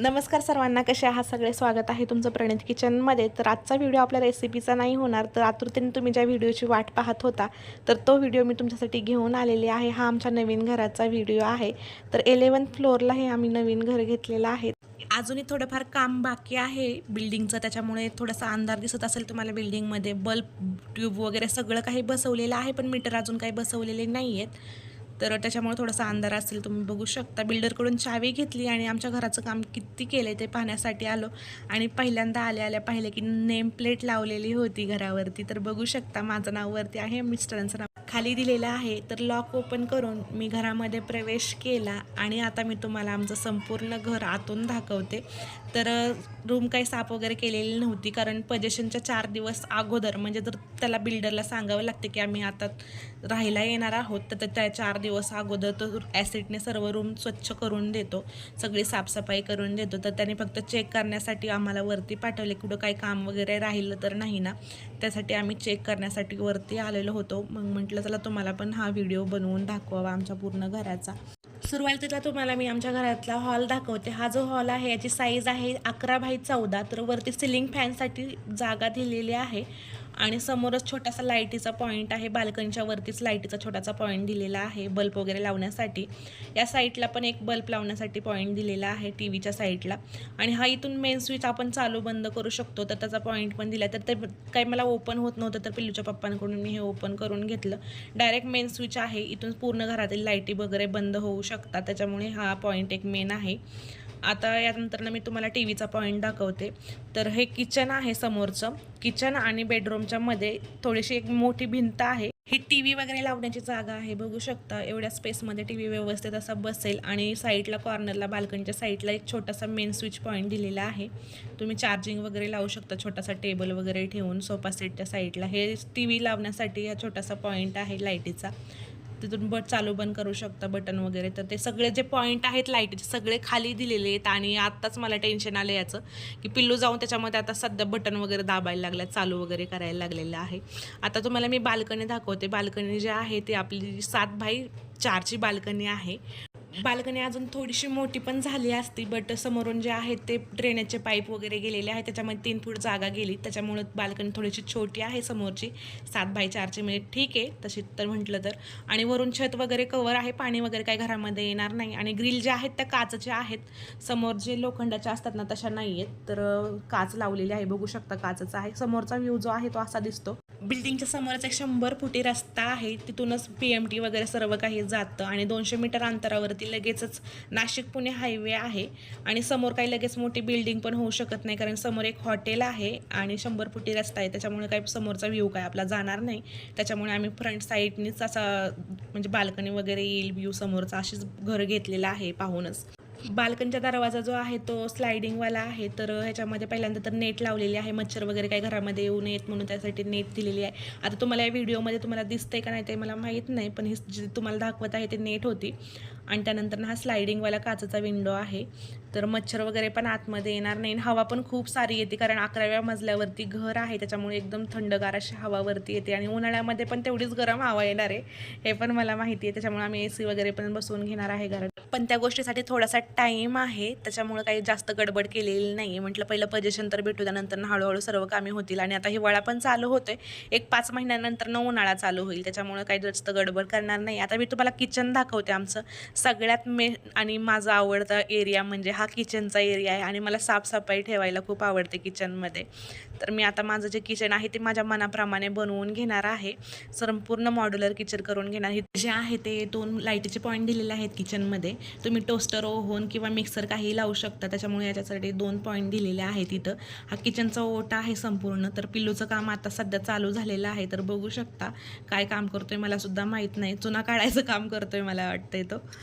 नमस्कार सर्वांना कसे आहात? सगळे स्वागत आहे तुमचं प्रणित किचनमध्ये. तर आजचा व्हिडिओ आपल्या रेसिपीचा नाही होणार तर आतुरतेने तुम्ही ज्या व्हिडिओची वाट पाहत होता तर तो व्हिडिओ मी तुमच्यासाठी घेऊन आलेली आहे. हा आमच्या नवीन घराचा व्हिडिओ आहे. तर इलेवन्थ फ्लोअरला हे आम्ही नवीन घर घेतलेलं आहे. अजूनही थोडंफार काम बाकी आहे बिल्डिंगचं त्याच्यामुळे थोडासा अंधार दिसत असेल तुम्हाला बिल्डिंगमध्ये बल्ब ट्यूब वगैरे सगळं काही बसवलेलं आहे पण मीटर अजून काही बसवलेले नाही आहेत तर त्याच्यामुळे थोडासा अंधार असेल तुम्ही बघू शकता. बिल्डरकडून चावी घेतली आणि आमच्या घराचं काम किती केलं आहे ते पाहण्यासाठी आलो. आणि पहिल्यांदा आल्या आल्या पाहिले की नेम प्लेट लावलेली होती घरावरती. तर बघू शकता माझं नाव वरती आहे मिस्टरांचं नाव. खाली दिलेलं आहे तर लॉक ओपन करून मी घरामध्ये प्रवेश केला आणि आता मी तुम्हाला आमचं संपूर्ण घर आतून दाखवते. तर रूम काही साफ वगैरे केलेली नव्हती. कारण पजेशनच्या चार दिवस अगोदर म्हणजे जर त्याला बिल्डरला सांगावं लागते की आम्ही आता राहायला येणार आहोत तर त्या चार दिवस अगोदर तो ॲसिडने सर्व रूम स्वच्छ करून देतो. सगळी साफसफाई करून देतो. तर त्याने फक्त चेक करण्यासाठी आम्हाला वरती पाठवले. कुठं काही काम वगैरे राहिलं तर नाही ना. त्यासाठी आम्ही चेक करण्यासाठी वरती आलेलो होतो. मग म्हटलं चला तुम्हाला पण हा व्हिडिओ बनवून दाखवावा आमच्या पूर्ण घराचा. सुरुवातीला तुम्हाला मी आमच्या घरातला हॉल दाखवते. हा जो हॉल आहे याची साईज आहे अकरा बाय चौदा तर वरती सिलिंग फॅनसाठी जागा दिलेली आहे. आणि समोरच छोटासा लाईटीचा पॉईंट आहे. बाल्कनीच्या वरतीच लाईटीचा छोटासा पॉईंट दिलेला आहे. बल्ब वगैरे लावण्यासाठी. या साईडला पण एक बल्ब लावण्यासाठी पॉईंट दिलेला आहे टी व्हीच्या साईडला. आणि हा इथून मेन स्विच आपण चालू बंद करू शकतो. तर त्याचा पॉईंट पण दिला. तर ते काही मला ओपन होत नव्हतं तर पिल्लूच्या पप्पांकडून मी हे ओपन करून घेतलं. डायरेक्ट मेन स्विच आहे. इथून पूर्ण घरातील लाईटी वगैरे बंद होऊ शकतात. त्याच्यामुळे हा पॉईंट एक मेन आहे. आता यानंतर मी तुम्हाला टी व्हीचा पॉईंट दाखवते. तर हे किचन आहे समोरचं. किचन आणि बेडरूमच्या मध्ये थोडीशी एक मोठी भिंत आहे. ही टी व्ही वगैरे लावण्याची जागा आहे बघू शकता. एवढ्या स्पेसमध्ये टी व्ही व्यवस्थित असा बसेल आणि साईडला कॉर्नरला बाल्कनीच्या साईडला एक छोटासा मेन स्विच पॉईंट दिलेला आहे. तुम्ही चार्जिंग वगैरे लावू शकता छोटासा टेबल वगैरे ठेवून सोफा सेटच्या साईडला हे टी व्ही लावण्यासाठी हा छोटासा पॉईंट आहे लाईटीचा. तिथून बट चालू बंद करू शकता बटन वगैरे. तर ते सगळे जे पॉईंट आहेत लाईटचे सगळे खाली दिलेले आहेत आणि आत्ताच मला टेन्शन आलं याचं की पिल्लू जाऊन त्याच्यामध्ये आता सध्या बटन वगैरे दाबायला लागलं चालू वगैरे करायला लागलेलं आहे. आता तुम्हाला मी बाल्कनी दाखवते. बाल्कनी जे आहे ते आपली सात बाय चारची बाल्कनी आहे. बाल्कनी अजून थोडीशी मोठी पण झाली असती बट समोरून जे आहेत ते ड्रेनेजचे पाईप वगैरे गेलेले आहेत. त्याच्यामध्ये तीन फूट जागा गेली. त्याच्यामुळे बाल्कनी थोडीशी छोटी आहे समोरची. सात बाय चारची म्हणजे ठीक आहे तशी तर म्हटलं तर. आणि वरून छत वगैरे कवर आहे. पाणी वगैरे काही घरामध्ये येणार नाही. आणि ग्रिल जे आहेत त्या काचच्या आहेत. समोर जे लोखंडाच्या असतात ना तशा नाही आहेत. तर काच लावलेली आहे. बघू शकता काचचा आहे. समोरचा व्ह्यू जो आहे तो असा दिसतो. बिल्डिंगच्या समोरच एक शंभर फुटी रस्ता आहे. तिथूनच पी एम टी वगैरे सर्व काही जातं. आणि दोनशे मीटर अंतरावरती लगेचच नाशिक पुणे हायवे आहे आणि समोर काही लगेच मोठी बिल्डिंग पण होऊ शकत नाही कारण समोर एक हॉटेल आहे आणि शंभर फुटी रस्ता आहे. त्याच्यामुळे काही समोरचा व्ह्यू काय आपला जाणार नाही. त्याच्यामुळे आम्ही फ्रंट साईडनीच असा म्हणजे बाल्कनी वगैरे येईल व्ह्यू समोरचा अशीच घर घेतलेलं आहे पाहूनच. बाल्कनचा दरवाजा जो आहे तो स्लायडिंगवाला आहे. तर ह्याच्यामध्ये पहिल्यांदा तर नेट लावलेली आहे. मच्छर वगैरे काही घरामध्ये येऊ नयेत म्हणून त्यासाठी नेट दिलेली आहे. आता तुम्हाला या व्हिडिओमध्ये तुम्हाला दिसतंय का नाही ते मला माहीत नाही पण ही जी तुम्हाला दाखवत आहे ते नेट होती. आणि त्यानंतर हा स्लायडिंगवाला काचेचा विंडो आहे. तर मच्छर वगैरे पण आतमध्ये येणार नाही हवा पण खूप सारी येते कारण अकराव्या मजल्यावरती घर आहे त्याच्यामुळे एकदम थंडगार अशी हवावरती येते आणि उन्हाळ्यामध्ये पण तेवढीच गरम हवा येणार आहे हे पण मला माहिती आहे. त्याच्यामुळे आम्ही ए सी वगैरे पण बसवून घेणार आहे घरात. पण त्या गोष्टीसाठी थोडासा टाईम आहे त्याच्यामुळे काही जास्त गडबड केलेली नाही म्हटलं पहिलं पजेशन तर भेटू त्यानंतर हळूहळू सर्व कामे होतील आणि आता हिवाळा पण चालू होतोय. एक पाच महिन्यानंतर न उन्हाळा चालू होईल त्याच्यामुळे काही जास्त गडबड करणार नाही. आता मी तुम्हाला किचन दाखवते आमचं. सगळ्यात मे आणि माझा आवडता एरिया म्हणजे हा किचनचा एरिया आहे आणि मला साफसफाई ठेवायला खूप आवडते किचनमध्ये तर मी आता माझं जे किचन आहे ते माझ्या मनाप्रमाणे बनवून घेणार आहे. संपूर्ण मॉड्युलर किचन करून घेणार आहे. जे आहे ते दोन लाईटीचे पॉईंट दिलेले आहेत किचनमध्ये तुम्ही टोस्टर ओव्हन किंवा मिक्सर काही लावू शकता. त्याच्यामुळे याच्यासाठी दोन पॉईंट दिलेले आहेत इथं. हा किचनचा ओटा आहे संपूर्ण. तर पिल्लूचं काम आता सध्या चालू झालेलं आहे. तर बघू शकता काय काम करतोय मला सुद्धा माहीत नाही. चुना काढायचं काम करतोय मला वाटतंय तो.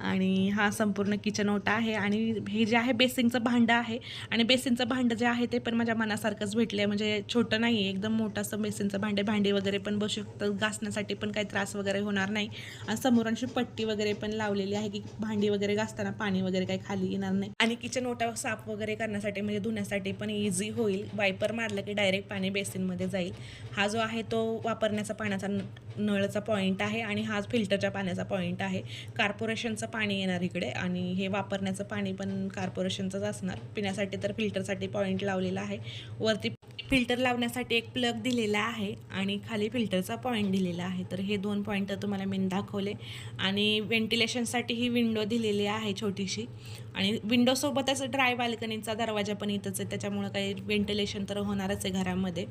आणि हा संपूर्ण किचन ओटा आहे आणि हे जे आहे बेसिंगचं भांडं आहे. आणि बेसिनचं भांडं जे आहे ते पण माझ्या मनासारखंच भेटलं आहे म्हणजे छोटं नाही आहे एकदम मोठंसं बेसिनचं भांडे भांडे वगैरे पण बसू शकतं घासण्यासाठी पण काही त्रास वगैरे होणार नाही. आणि समोरांशी अशी पट्टी वगैरे पण लावलेली आहे की भांडी वगैरे घासताना पाणी वगैरे काही खाली येणार नाही. आणि किचन ओटा साफ वगैरे करण्यासाठी म्हणजे धुण्यासाठी पण इझी होईल. वायपर मारलं की डायरेक्ट पाणी बेसिनमध्ये जाईल. हा जो आहे तो वापरण्याचा पाण्याचा नळचा पॉईंट आहे आणि हाच फिल्टरच्या पाण्याचा पॉईंट आहे. कॉर्पोरेशनचा पाणी येणार इकडे आणि हे वापरण्याचं पाणी पण कार्पोरेशनचंच असणार. पिण्यासाठी तर फिल्टरसाठी पॉईंट लावलेला आहे. वरती फिल्टर लावण्यासाठी एक प्लग दिलेला आहे आणि खाली फिल्टरचा पॉईंट दिलेला आहे. तर हे दोन पॉईंट तर तुम्हाला मी दाखवले. आणि व्हेंटिलेशनसाठी ही विंडो दिलेली आहे छोटीशी. आणि विंडोसोबतच ड्राय बाल्कनीचा दरवाजा पण इथंच आहे. त्याच्यामुळं काही व्हेंटिलेशन तर होणारच आहे घरामध्ये.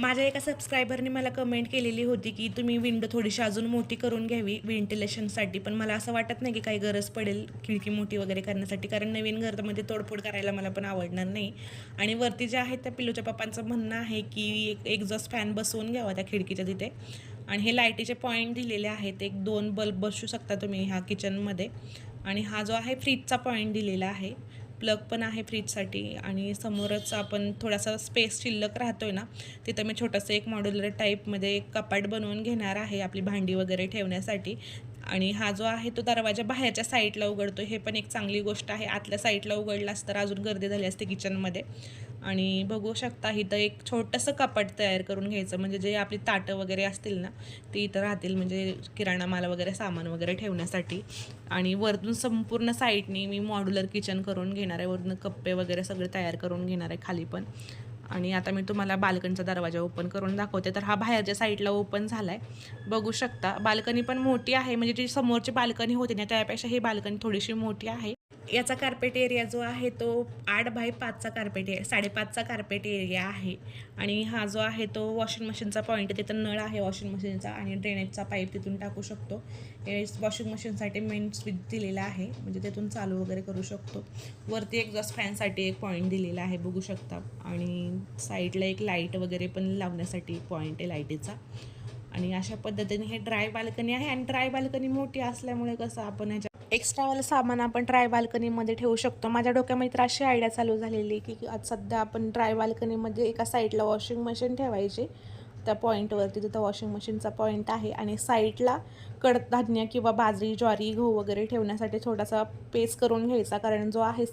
माझ्या एका सबस्क्रायबरने मला कमेंट केलेली होती की तुम्ही विंडो थोडीशी अजून मोठी करून घ्यावी व्हेंटिलेशनसाठी पण मला असं वाटत नाही की काही गरज पडेल खिडकी मोठी वगैरे करण्यासाठी कारण नवीन घरामध्ये तोडफोड करायला मला पण आवडणार नाही. आणि वरती जे आहे त्या पिलूच्या पप्पांचं म्हणणं आहे की एक एक्झॉस्ट फॅन बसवून घ्यावा त्या खिडकीच्या तिथे. आणि हे लाईटीचे पॉईंट दिलेले आहेत एक दोन बल्ब बसू शकता तुम्ही ह्या किचनमध्ये आणि हा जो आहे फ्रीजचा पॉईंट दिलेला आहे. प्लग पण आहे फ्रीजसाठी आणि समोरच आपण थोडासा स्पेस शिल्लक राहतो आहे ना तिथं मी छोटंसं एक मॉड्युलर टाईपमध्ये एक कपाट बनवून घेणार आहे आपली भांडी वगैरे ठेवण्यासाठी. आणि हा जो आहे तो दरवाजा बाहेरच्या साईडला उघडतो हे पण एक चांगली गोष्ट आहे. आतल्या साईडला उघडलास तर अजून गर्दी झाली असते किचनमध्ये आणि बघू शकता इथं एक छोटंसं कपाट तयार करून घ्यायचं. म्हणजे जे आपली ताटं वगैरे असतील ना ते इथं राहतील. म्हणजे किराणा माल वगैरे सामान वगैरे ठेवण्यासाठी. आणि वरतून संपूर्ण साईडनी मी मॉड्युलर किचन करून घेणार आहे. वरतून कप्पे वगैरे सगळे तयार करून घेणार आहे खाली पण. आणि आता मी तुम्हाला बाल्कनीचा दरवाजा ओपन करून दाखवते. तर हा बाहेरच्या साईडला ओपन झाला आहे बघू शकता बाल्कनी पण मोठी आहे. म्हणजे जी समोरची बाल्कनी होती ना त्यापेक्षा ही बाल्कनी थोडीशी मोठी आहे. याचा कार्पेट एरिया जो आहे तो आठ बाय पाचचा कार्पेट ए साडेपाचचा कार्पेट एरिया आहे. आणि हा जो आहे तो वॉशिंग मशीनचा पॉईंट तिथं नळ आहे वॉशिंग मशीनचा आणि ड्रेनेजचा पाईप तिथून टाकू शकतो. वॉशिंग मशीनसाठी मेन स्विच दिलेला आहे म्हणजे तिथून चालू वगैरे करू शकतो. वरती एक जस्ट फॅनसाठी एक पॉईंट दिलेला आहे बघू शकता. आणि साईडला एक लाइट वगैरे पण लावण्यासाठी पॉईंट आहे लाईटीचा आणि अशा पद्धतीने हे ड्राय बाल्कनी आहे आणि ड्राय बाल्कनी मोठी असल्यामुळे कसं आपण ह्याच्या एक्स्ट्रावालं सामान आपण ड्राय बाल्कनीमध्ये ठेवू शकतो. माझ्या डोक्यामध्ये तर अशी आयडिया चालू झालेली की आज सध्या आपण ड्राय बाल्कनीमध्ये एका साईडला वॉशिंग मशीन ठेवायची. त्या पॉईंटवरती तिथं वॉशिंग मशीनचा पॉईंट आहे आणि साईडला कडधान्य किंवा बाजरी ज्वारी गहू वगैरे ठेवण्यासाठी थोडासा पेस करून घ्यायचा. कारण जो आहे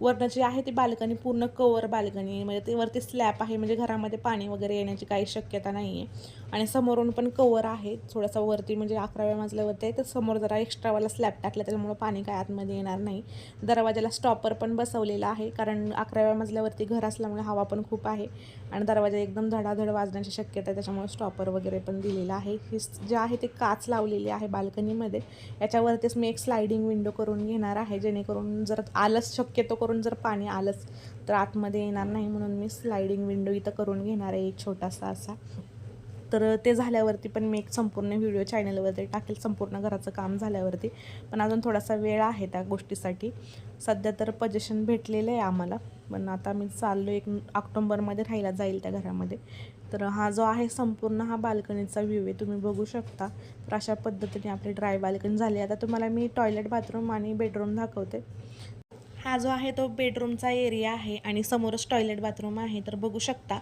वरनं जी आहे ती बाल्कनी पूर्ण कवर बाल्कनी म्हणजे ते वरती स्लॅब आहे म्हणजे घरामध्ये पाणी वगैरे येण्याची काही शक्यता नाही आहे आणि समोरून पण कवर आहे. थोडासा वरती म्हणजे अकराव्या मजल्यावरती आहे. तर समोर जरा एक्स्ट्रावाला स्लॅब टाकला त्याच्यामुळं पाणी काय आतमध्ये येणार नाही. दरवाजाला स्टॉपर पण बसवलेला आहे. कारण अकराव्या मजल्यावरती घर असल्यामुळे हवा पण खूप आहे. आणि दरवाजा एकदम धडाधड वाजण्याची शक्यता आहे. त्याच्यामुळे स्टॉपर वगैरे पण दिलेला आहे. ही जे आहे ते काच लावलेली आहे बाल्कनीमध्ये. याच्यावरतीच मी एक स्लायडिंग विंडो करून घेणार आहे. जेणेकरून जर आलंच शक्यतो करून जर पाणी आलंच तर आतमध्ये येणार नाही म्हणून मी स्लायडिंग विंडो इथं करून घेणार आहे. एक छोटासा असा. तर ते झाल्यावरती पण मी एक संपूर्ण व्हिडिओ चॅनलवरती टाकेल संपूर्ण घराचं काम झाल्यावरती. पण अजून थोडासा वेळ आहे त्या गोष्टीसाठी. सध्या तर पजेशन भेटलेलं आहे आम्हाला. पण आता मी चाललो एक ऑक्टोंबरमध्ये राहायला जाईल त्या घरामध्ये. तर हा जो आहे संपूर्ण हा बाल्कनीचा व्ह्यू आहे तुम्ही बघू शकता. तर अशा पद्धतीने आपली ड्राय बाल्कनी झाली. आता तुम्हाला मी टॉयलेट बाथरूम आणि बेडरूम दाखवते. हा जो आहे तो बेडरूमचा एरिया आहे आणि समोरच टॉयलेट बाथरूम आहे तर बघू शकता.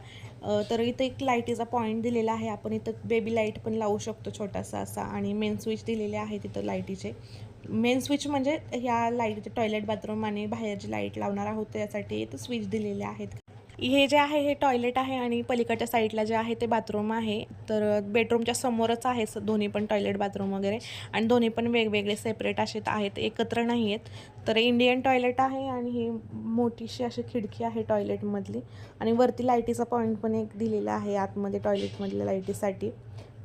तर इथं एक लाईटीचा पॉईंट दिलेला आहे. आपण इथं बेबी लाइट पण लावू शकतो छोटासा असा आणि मेन स्विच दिलेले आहे तिथं लाईटीचे मेन स्विच म्हणजे ह्या लाइट टॉयलेट बाथरूम आणि बाहेरची लाइट लावणार आहोत त्यासाठी इथं स्विच दिलेले आहेत. हे जे आहे हे टॉयलेट आहे आणि पलीकडच्या साईडला जे आहे ते बाथरूम आहे. तर बेडरूमच्या समोरच आहे दोन्ही पण टॉयलेट बाथरूम वगैरे. आणि दोन्ही पण वेगवेगळे सेपरेट असे आहेत एकत्र नाही आहेत. तर इंडियन टॉयलेट आहे आणि ही मोठीशी अशी खिडकी आहे टॉयलेटमधली आणि वरती लाईटीचा पॉईंट पण एक दिलेला आहे आतमध्ये टॉयलेटमधल्या लाईटीसाठी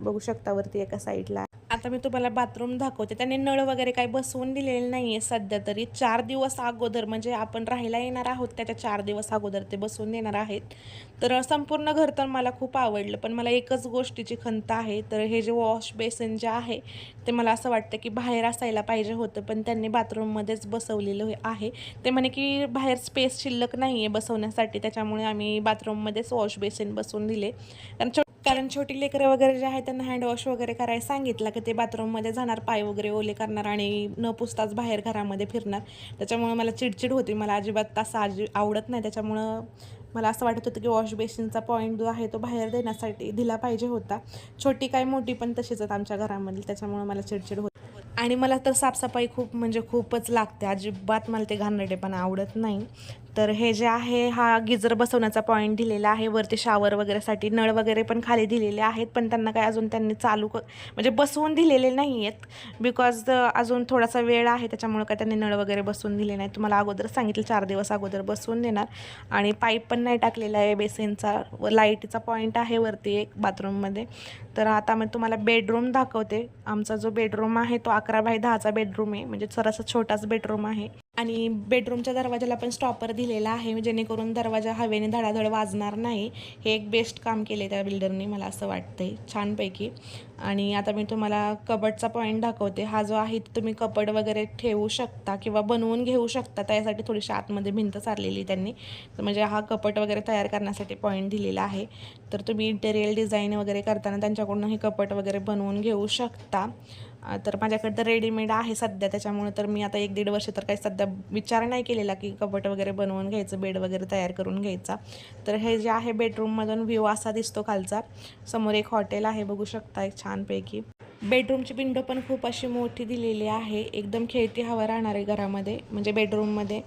बघू शकता वरती एका साईडला आता मी तुम्हाला बाथरूम दाखवते. त्याने नळ वगैरे काही बसवून दिलेले नाही आहे सध्या तरी. चार दिवस अगोदर म्हणजे आपण राहायला येणार आहोत त्याच्या चार दिवस अगोदर ते बसवून देणार आहेत. तर संपूर्ण घर तर मला खूप आवडलं पण मला एकच गोष्टीची खंत आहे. तर हे जे वॉश बेसिन जे आहे ते मला असं वाटतं की बाहेर असायला पाहिजे होतं पण त्यांनी बाथरूममध्येच बसवलेलं आहे. ते म्हणे की बाहेर स्पेस शिल्लक नाही आहे बसवण्यासाठी त्याच्यामुळे आम्ही बाथरूममध्येच वॉश बेसिन बसवून दिले. कारण कारण छोटी लेकरं वगैरे जे आहे त्यांना हँडवॉश वगैरे करायला सांगितलं की ते बाथरूममध्ये जाणार पाय वगैरे ओले करणार आणि न पुसताच बाहेर घरामध्ये फिरणार. त्याच्यामुळं मला चिडचिड होती. मला अजिबात तसं अजि आवडत नाही. त्याच्यामुळं मला असं वाटत होतं की वॉश बेसिनचा पॉईंट जो आहे तो बाहेर देण्यासाठी दिला पाहिजे होता. छोटी काय मोठी पण तशीच आमच्या घरामध्ये त्याच्यामुळं मला चिडचिड होती. आणि मला तर साफसफाई खूप म्हणजे खूपच लागते. अजिबात मला ते घाणेरडेपणा आवडत नाही. तर हे जे आहे हा गिजर बसवण्याचा पॉईंट दिलेला आहे. वरती शावर वगैरेसाठी नळ वगैरे पण खाली दिलेले आहेत पण त्यांना काय अजून त्यांनी चालू क म्हणजे बसवून दिलेले नाही आहेत बिकॉज अजून थोडासा वेळ आहे त्याच्यामुळं काय त्यांनी नळ वगैरे बसवून दिले नाही तुम्हाला अगोदर सांगितलं चार दिवस अगोदर बसवून देणार. आणि पाईप पण नाही टाकलेला आहे बेसिनचा व लाईटीचा पॉईंट आहे वरती एक बाथरूममध्ये तर आता मी तुम्हाला बेडरूम दाखवते. आमचा जो बेडरूम आहे तो अकरा बाय दहाचा बेडरूम आहे. म्हणजे सरासा छोटाच बेडरूम आहे. आणि बेडरूमच्या दरवाजाला पण स्टॉपर दिलेला आहे. म्हणजे जेणेकरून दरवाजा हवेने धडाधड वाजणार नाही. हे एक बेस्ट काम केले त्या बिल्डरने मला असं वाटतंय. छानपैकी. आणि आता मी तुम्हाला कबडचा पॉईंट दाखवते. हा जो आहे तुम्ही कपड वगैरे ठेवू शकता किंवा बनवून घेऊ शकता. त्यासाठी थोडीशी आतमध्ये भिंत चाललेली त्यांनी. म्हणजे हा कपट वगैरे तयार करण्यासाठी पॉईंट दिलेला आहे. तर तुम्ही इंटेरियल डिझाईन वगैरे करताना त्यांच्याकडून हे कपट वगैरे बनवून घेऊ शकता. तर माझ्याकडे तर रेडीमेड आहे सध्या. त्याच्यामुळे तर मी आता एक दीड वर्ष तर काही सध्या विचार नाही केलेला की कपट वगैरे बनवून घ्यायचं बेड वगैरे तयार करून घ्यायचा. तर हे जे आहे बेडरूममधून व्ह्यू असा दिसतो खालचा. समोर एक हॉटेल आहे बघू शकता एक छानपैकी. बेडरूमची विंडो पण खूप अशी मोठी दिलेली आहे. एकदम खेळती हवा राहणार आहे घरामध्ये म्हणजे बेडरूममध्ये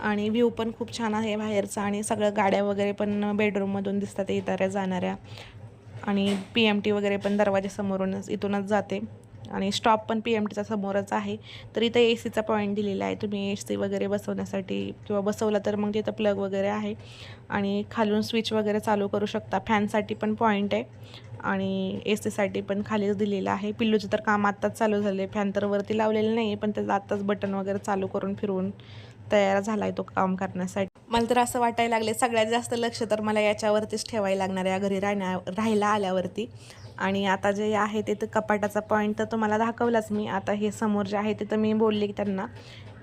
आणि व्ह्यू पण खूप छान आहे बाहेरचा आणि सगळ्या गाड्या वगैरे पण बेडरूममधून दिसतात येणाऱ्या जाणाऱ्या. आणि पी एम टी वगैरे पण दरवाजासमोरूनच इथूनच जाते. आणि स्टॉप पण पी एम टीचा समोरच आहे. तर इथं ए सीचा पॉईंट दिलेला आहे. तुम्ही ए सी वगैरे बसवण्यासाठी किंवा बसवला तर मग तिथं प्लग वगैरे आहे. आणि खालून स्विच वगैरे चालू करू शकता. फॅनसाठी पण पॉईंट आहे. आणि ए सीसाठी पण खालीच दिलेलं आहे. पिल्लूचं तर काम आत्ताच चालू झालं आहे फॅन तर वरती लावलेलं नाही पण त्याचं आत्ताच बटन वगैरे चालू करून फिरवून तयार झाला आहे तो काम करण्यासाठी. मला तर असं वाटायला लागले सगळ्यात जास्त लक्ष तर मला याच्यावरतीच ठेवायला लागणार आहे. या घरी राहण्या राहायला आल्यावरती. आणि आता जे आहे ते तर कपाटाचा पॉईंट तर तुम्हाला दाखवलाच मी. आता हे समोर जे आहे ते तर मी बोलले की त्यांना.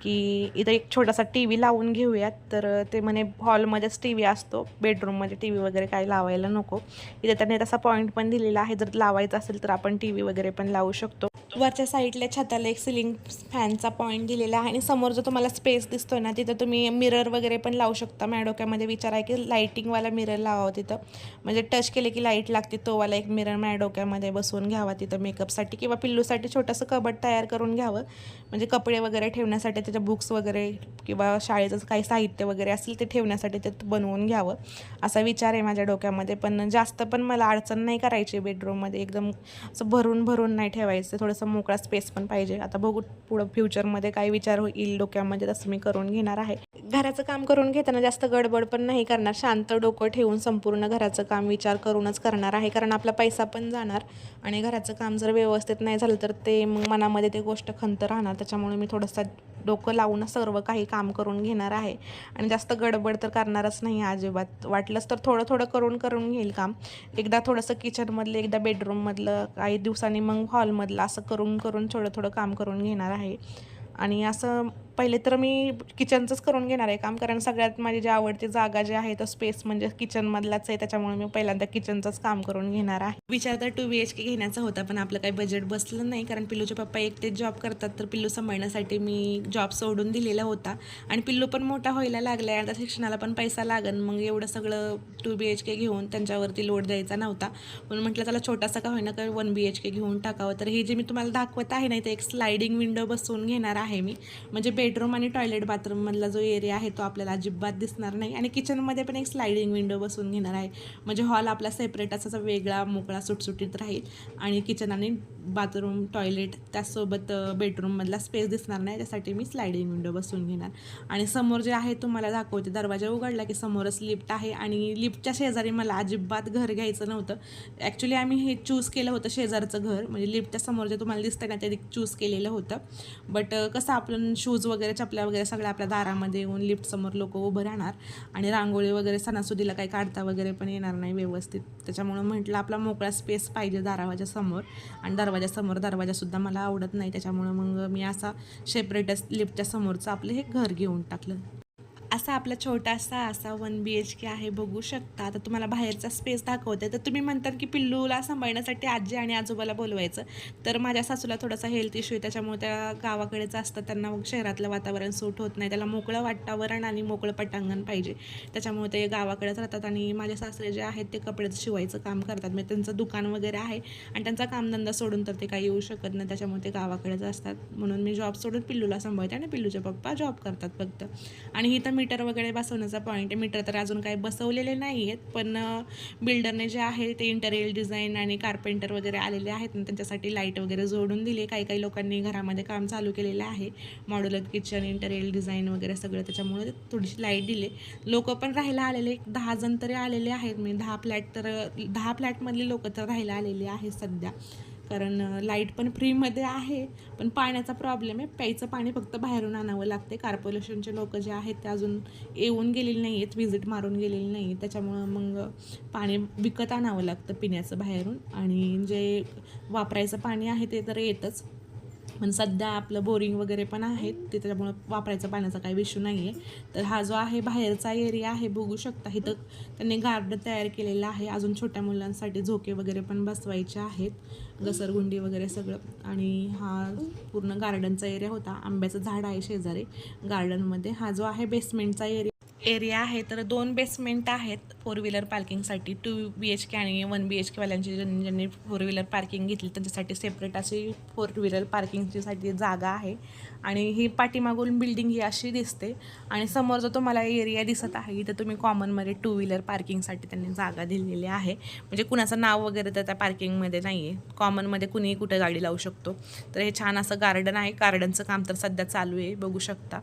की इथं एक छोटासा टी व्ही लावून घेऊयात. तर ते म्हणे हॉलमध्येच टी व्ही असतो. बेडरूममध्ये टी व्ही वगैरे काही लावायला नको. इथे त्याने तसा पॉईंट पण दिलेला आहे. जर लावायचा असेल तर आपण टी व्ही वगैरे पण लावू शकतो. वरच्या साईडला छताला एक सिलिंग फॅनचा पॉईंट दिलेला आहे. आणि समोर जो तुम्हाला स्पेस दिसतोय ना तिथं तुम्ही मिरर वगैरे पण लावू शकता. माझ्या डोक्यामध्ये विचार आहे की लाईटिंगवाला मिरर लावावं तिथं. म्हणजे टच केले की लाइट लागते तोवाला एक मिरर माझ्या डोक्यामध्ये बसवून घ्यावा तिथं मेकअपसाठी किंवा पिल्लूसाठी छोटंसं कबड तयार करून घ्यावं. म्हणजे कपडे वगैरे ठेवण्यासाठी त्याच्या बुक्स वगैरे किंवा शाळेचं काही साहित्य वगैरे असेल ते ठेवण्यासाठी ते बनवून घ्यावं. असा विचार आहे माझ्या डोक्यामध्ये. पण जास्त पण मला अडचण नाही करायची बेडरूममध्ये एकदम असं भरून भरून नाही ठेवायचं. थोडंसं मोकळा स्पेस पण पाहिजे. आता बघू पुढं फ्युचरमध्ये काय विचार होईल डोक्यामध्ये तसं मी करून घेणार आहे. घराचं काम करून घेताना जास्त गडबड पण नाही करणार. शांत डोकं ठेवून संपूर्ण घराचं काम विचार करूनच करणार आहे. कारण आपला पैसा पण जाणार. आणि घराचं काम जर व्यवस्थित नाही झालं तर ते मग मनामध्ये ते गोष्ट खंत राहणार. त्याच्यामुळे मी थोडंसं डोकं लावून सर्व काही काम करून घेणार आहे. आणि जास्त गडबड तर करणारच नाही अजिबात. वाटलंच तर थोडं थोडं करून करून घेईल काम. एकदा थोडंसं किचनमधलं एकदा बेडरूममधलं काही दिवसांनी मग हॉलमधलं असं करून करून थोडं थोडं काम करून घेणार आहे. आणि असं पहिले तर मी किचनचंच करून घेणार आहे काम कारण सगळ्यात माझी जी आवडती जागा जी आहे तो स्पेस म्हणजे किचनमधलाच आहे. त्याच्यामुळे मी पहिल्यांदा किचनचंच काम करून घेणार आहे. विचार तर टू बी एच के घेण्याचा होता पण आपलं काही बजेट बसलं नाही कारण पिल्लूचे पप्पा एकटेच जॉब करतात. तर पिल्लू सांभाळण्यासाठी मी जॉब सोडून दिलेला होता. आणि पिल्लू पण मोठा व्हायला लागला आहे आता शिक्षणाला पण पैसा लागन मग एवढं सगळं टू बी एच के घेऊन त्यांच्यावरती लोड द्यायचा नव्हता. म्हणून म्हटलं त्याला छोटासा का होईना का वन बी एच के घेऊन टाकावं. तर हे जे मी तुम्हाला दाखवत आहे ना ते एक स्लायडिंग विंडो बसवून घेणार आहे मी. म्हणजे बेडरूम आणि टॉयलेट बाथरूममधला जो एरिया आहे तो आपल्याला अजिबात दिसणार नाही. आणि किचनमध्ये पण एक स्लायडिंग विंडो बसून घेणार आहे. म्हणजे हॉल आपला सेपरेट असा वेगळा मोकळा सुटसुटीत राहील. आणि किचन आणि बाथरूम टॉयलेट त्याचसोबत बेडरूममधला स्पेस दिसणार नाही. त्यासाठी मी स्लायडिंग विंडो बसून घेणार. आणि समोर जे आहे तुम्हाला दाखवते. दरवाजा उघडला की समोरच लिफ्ट आहे. आणि लिफ्टच्या शेजारी मला अजिबात घर घ्यायचं नव्हतं. ॲक्च्युली आम्ही हे चूज केलं होतं शेजारचं घर. म्हणजे लिफ्टच्या समोर जे तुम्हाला दिसतं ना ते चूज केलेलं होतं. बट कसं आपण शूज वगैरे चपल्या वगैरे सगळ्या आपल्या दारामध्ये येऊन लिफ्ट समोर लोक उभं राहणार आणि रांगोळी वगैरे सणासुदीला काही काढता वगैरे पण येणार नाही व्यवस्थित. त्याच्यामुळं म्हटलं आपला मोकळा स्पेस पाहिजे दारावाच्या समोर आणि दरवाजासमोर दरवाजासुद्धा मला आवडत नाही. त्याच्यामुळं मग मी असा सेपरेटच लिफ्टच्या समोरचं आपलं हे घर घेऊन टाकलं. असा आपला छोटासा असा वन बी एच के आहे बघू शकता. आता तुम्हाला बाहेरचा स्पेस दाखवते तर तुम्ही म्हणतात की पिल्लूला सांभाळण्यासाठी आजी आणि आजोबाला बोलवायचं. तर माझ्या सासूला थोडासा हेल्थ इश्यू आहे. त्याच्यामुळे त्या गावाकडेच असतात. त्यांना मग शहरातलं वातावरण सूट होत नाही. त्याला मोकळं वातावरण आणि मोकळं पटांगण पाहिजे. त्याच्यामुळे ते गावाकडेच राहतात. आणि माझे सासरे जे आहेत ते कपडेच शिवायचं काम करतात. म्हणजे त्यांचं दुकान वगैरे आहे आणि त्यांचा कामधंदा सोडून तर ते काही येऊ शकत नाही. त्याच्यामुळे ते गावाकडेच असतात. म्हणून मी जॉब सोडून पिल्लूला सांभाळते आणि पिल्लूचे पप्पा जॉब करतात फक्त. आणि इथं मीटर वगैरे बसवण्याचा पॉईंट आहे. मीटर तर अजून काही बसवलेले नाही आहेत पण बिल्डरने जे आहे ते इंटेरियर डिझाईन आणि कार्पेंटर वगैरे आलेले आहेत ना त्यांच्यासाठी लाइट वगैरे जोडून दिले काही काही लोकांनी घरामध्ये काम चालू केलेलं आहे. मॉड्युलर किचन इंटेरियर डिझाईन वगैरे सगळं त्याच्यामुळे थोडीशी लाइट दिले. लोक पण राहायला आलेले एक दहा जण तरी आलेले आहेत. म्हणजे दहा फ्लॅट तर दहा फ्लॅटमधले लोक तर राहायला आलेले आहेत सध्या. कारण लाइट पण फ्रीमध्ये आहे पण पाण्याचा प्रॉब्लेम आहे. प्यायचं पाणी फक्त बाहेरून आणावं लागते. कार्पोरेशनचे लोक जे आहेत ते अजून येऊन गेलेले नाही आहेत व्हिजिट मारून गेलेले नाही. आहेत त्याच्यामुळं मग पाणी विकत आणावं लागतं पिण्याचं बाहेरून. आणि जे वापरायचं पाणी आहे ते तर येतच. पण सध्या आपलं बोरिंग वगैरे पण आहेत. ते त्याच्यामुळं वापरायचा पाण्याचा काही इश्यू नाही आहे तर हा जो आहे बाहेरचा एरिया आहे बघू शकता. इथं त्यांनी गार्डन तयार केलेला आहे. अजून छोट्या मुलांसाठी झोके वगैरे पण बसवायचे आहेत. घसरगुंडी वगैरे सगळं. आणि हा पूर्ण गार्डनचा एरिया होता. आंब्याचं झाड आहे शेजारी. गार्डनमध्ये हा जो आहे बेसमेंटचा एरिया एरिया आहे तर दोन बेसमेंट आहेत फोर व्हीलर पार्किंगसाठी टू बी एच के आणि वन बी एच केवाल्यांची ज्यांनी ज्यांनी फोर व्हीलर पार्किंग घेतली त्यांच्यासाठी सेपरेट अशी फोर व्हीलर पार्किंगचीसाठी जागा आहे. आणि ही पाठीमागून बिल्डिंग ही अशी दिसते. आणि समोर जो तुम्हाला एरिया दिसत आहे इथं तुम्ही कॉमनमध्ये टू व्हीलर पार्किंगसाठी त्यांनी जागा दिलेली आहे. म्हणजे कुणाचं नाव वगैरे तर त्या पार्किंगमध्ये नाही आहे कॉमनमध्ये कुणीही कुठे गाडी लावू शकतो. तर हे छान असं गार्डन आहे. गार्डनचं काम तर सध्या चालू आहे बघू शकता.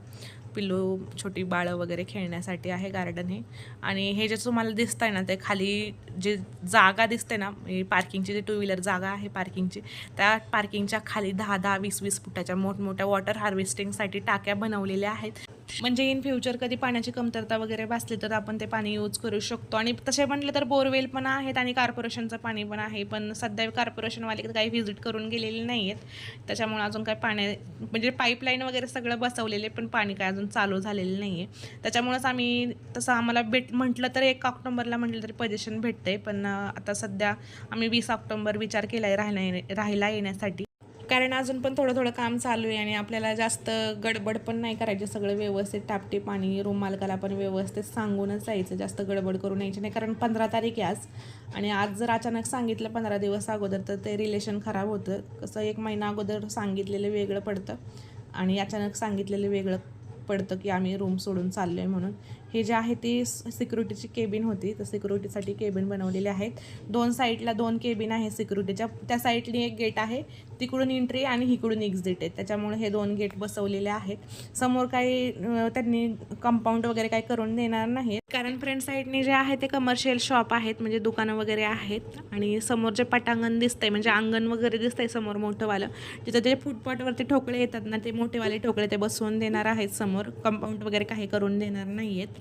पिल्लू छोटी बाळं वगैरे खेळण्यासाठी आहे गार्डन हे. आणि हे जे तुम्हाला दिसतंय ना ते खाली जे जागा दिसते ना पार्किंगची जी टू व्हीलर जागा आहे पार्किंगची त्या पार्किंगच्या खाली दहा दहा वीस वीस फुटाच्या मोठमोठ्या वॉटर हार्वेस्टिंगसाठी टाक्या बनवलेल्या आहेत. म्हणजे इन फ्युचर कधी पाण्याची कमतरता वगैरे भासली तर आपण ते पाणी यूज करू शकतो. आणि तसे म्हटलं तर बोरवेल पण आहेत आणि कॉर्पोरेशनचं पाणी पण आहे पण सध्या कॉर्पोरेशनवाले काही व्हिजिट करून गेलेले नाही आहेत त्याच्यामुळे अजून काय पाणी म्हणजे पाईपलाईन वगैरे सगळं बसवलेले पण पाणी काय अजून चालू झालेलं नाही आहे त्याच्यामुळंच आम्ही तसं आम्हाला भेट म्हटलं तर एक ऑक्टोंबरला म्हटलं तरी परेशन भेटतं आहे पण आता सध्या आम्ही वीस ऑक्टोंबर विचार केला आहे राहण्या राहायला येण्यासाठी. कारण अजून पण थोडं थोडं काम चालू आहे आणि आपल्याला जास्त गडबड पण नाही करायची सगळं व्यवस्थित टापटीप आणि रूम मालकाला पण व्यवस्थित सांगूनच जायचं जास्त गडबड करून यायची नाही कारण पंधरा तारीख आहे आज. आणि आज जर अचानक सांगितलं पंधरा दिवस अगोदर तर ते रिलेशन खराब होतं. कसं एक महिना अगोदर सांगितलेलं वेगळं पडतं आणि अचानक सांगितलेलं वेगळं पडतं की आम्ही रूम सोडून चाललो आहे म्हणून. हे जे आहे ती सिक्युरिटीची केबिन होती. तर सिक्युरिटीसाठी केबिन बनवलेले आहेत. दोन साईडला दोन केबिन आहे सिक्युरिटीच्या त्या साईडली एक गेट आहे. तिकडून एंट्री आणि इकडून एक्झिट आहे. त्याच्यामुळे हे दोन गेट बसवलेले आहेत. समोर काही त्यांनी कंपाऊंड वगैरे काही करून देणार नाही कारण फ्रंट साईडने जे आहे ते कमर्शियल शॉप आहेत. म्हणजे दुकानं वगैरे आहेत. आणि समोर जे पटांगण दिसतंय म्हणजे अंगण वगैरे दिसतंय समोर मोठंवालं. तिथं जे फुटपाथवरती ठोकळे येतात ना ते मोठेवाले ठोकळे ते बसवून देणार आहेत समोर. कंपाऊंड वगैरे काही करून देणार नाही आहेत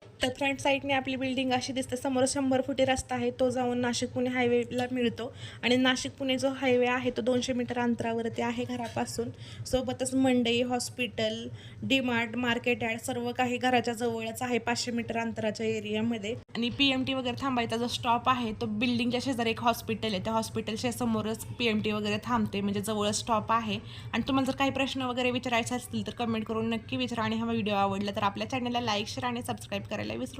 तर फ्रंट साईडने आपली बिल्डिंग अशी दिसते. समोर शंभर फुटी रस्ता आहे. तो जाऊन नाशिक पुणे हायवेला मिळतो. आणि नाशिक पुणे जो हायवे आहे तो दोनशे मीटर अंतरावरती आहे घरापासून. सोबतच मंडई हॉस्पिटल डीमार्ट मार्केट यार्ड सर्व काही घराच्या जवळच आहे पाचशे मीटर अंतराच्या एरियामध्ये आणि पी एम टी वगैरे थांबायचा जो स्टॉप आहे तो बिल्डिंगच्या शेजारी एक हॉस्पिटल आहे. त्या हॉस्पिटलच्या समोरच पी एम टी वगैरे थांबते म्हणजे जवळच स्टॉप आहे. आणि तुम्हाला जर काही प्रश्न वगैरे विचारायचे असतील तर कमेंट करून नक्की विचारा. आणि हा व्हिडिओ आवडला तर आपल्या चॅनलला लाईक शेअर आणि सबस्क्राईब करायला विसरू नका.